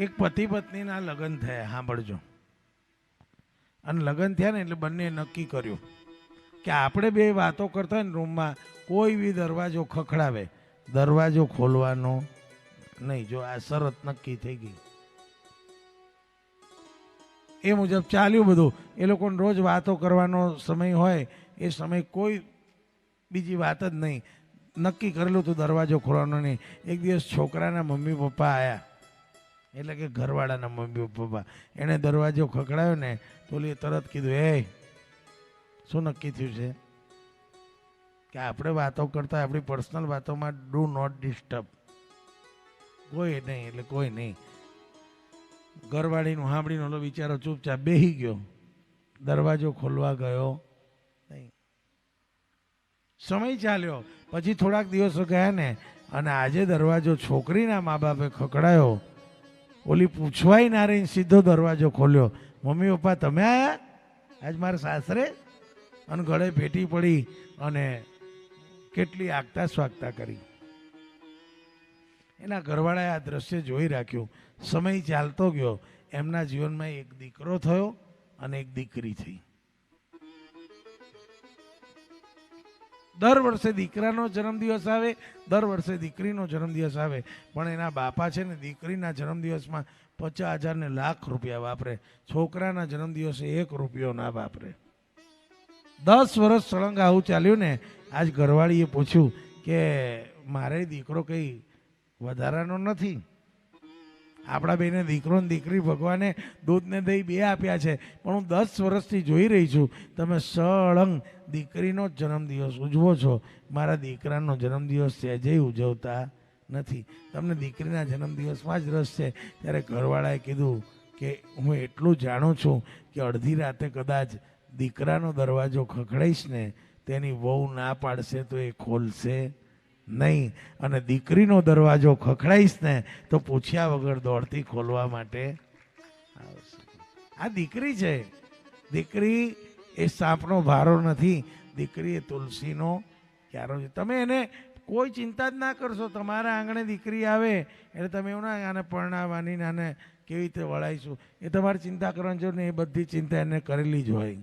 એક પતિ પત્નીના લગ્ન થયા, સાંભળજો. અને લગ્ન થયા ને એટલે બંને નક્કી કર્યું કે આપણે બે વાતો કરતા હોય ને રૂમમાં, કોઈ બી દરવાજો ખખડાવે, દરવાજો ખોલવાનો નહીં. જો આ શરત નક્કી થઈ ગઈ. એ મુજબ ચાલ્યું બધું. એ લોકોને રોજ વાતો કરવાનો સમય હોય, એ સમય કોઈ બીજી વાત જ નહીં. નક્કી કરેલું હતું દરવાજો ખોલવાનો નહીં. એક દિવસ છોકરાના મમ્મી પપ્પા આવ્યા એટલે કે ઘરવાળાના મમ્મી પપ્પા, એણે દરવાજો ખખડાયો ને, તો તરત કીધું, એ, શું નક્કી થયું છે? કે આપણે વાતો કરતા આપણી પર્સનલ વાતોમાં ડુ નોટ ડિસ્ટર્બ. કોઈ નહીં, એટલે કોઈ નહીં. ઘરવાળીનું સાંભળીને ઓલો બિચારો ચૂપચાપ બેહી ગયો. દરવાજો ખોલવા ગયો. નહીં. સમય ચાલ્યો. પછી થોડાક દિવસો ગયા ને, અને આજે દરવાજો છોકરીના મા બાપે ખકડાયો ઓલી પૂછવાય ના રહીને સીધો દરવાજો ખોલ્યો. મમ્મી, પપ્પા, તમે આયા? આજ મારા સાસરે? અને ગળે ભેટી પડી અને કેટલી આગતા સ્વાગતા કરી. એના ઘરવાળાએ આ દ્રશ્ય જોઈ રાખ્યું. સમય ચાલતો ગયો. એમના જીવનમાં એક દીકરો થયો અને એક દીકરી થઈ. દર વર્ષે દીકરાનો જન્મદિવસ આવે, દર વર્ષે દીકરીનો જન્મદિવસ આવે. પણ એના બાપા છે ને, દીકરીના જન્મદિવસમાં પચાસ હજાર ને લાખ રૂપિયા વાપરે. છોકરાના જન્મદિવસે એક રૂપિયો ના વાપરે. દસ વર્ષ સળંગ આવું ચાલ્યું ને, આજ ઘરવાળીએ પૂછ્યું કે, મારે દીકરો કંઈ વધારાનો નથી? આપણા બેને દીકરો ને દીકરી ભગવાને દૂધ ને દહીં બે આપ્યા છે, પણ હું દસ વર્ષથી જોઈ રહી છું, તમે સળંગ દીકરીનો જ જન્મદિવસ ઉજવો છો. મારા દીકરાનો જન્મદિવસ સહેજે ઉજવતા નથી. તમને દીકરીના જન્મદિવસમાં જ રસ છે. ત્યારે ઘરવાળાએ કીધું કે હું એટલું જાણું છું કે અડધી રાતે કદાચ દીકરાનો દરવાજો ખખડાઈશ ને તેની વહુ ના પાડશે તો એ ખોલશે. નહીં. અને દીકરીનો દરવાજો ખખડાઈશ ને તો પૂછ્યા વગર દોડતી ખોલવા માટે આવશે. આ દીકરી છે. દીકરી એ સાપનો ભારો નથી. દીકરી એ તુલસીનો ક્યારો છે. તમે એને કોઈ ચિંતા જ ના કરશો. તમારા આંગણે દીકરી આવે એટલે તમે એવું ના આને પરણાવવાની આને કેવી રીતે વળાઈશું. એ તમારે ચિંતા કરવાની જરૂર નહીં. એ બધી ચિંતા એને કરેલી જ હોય.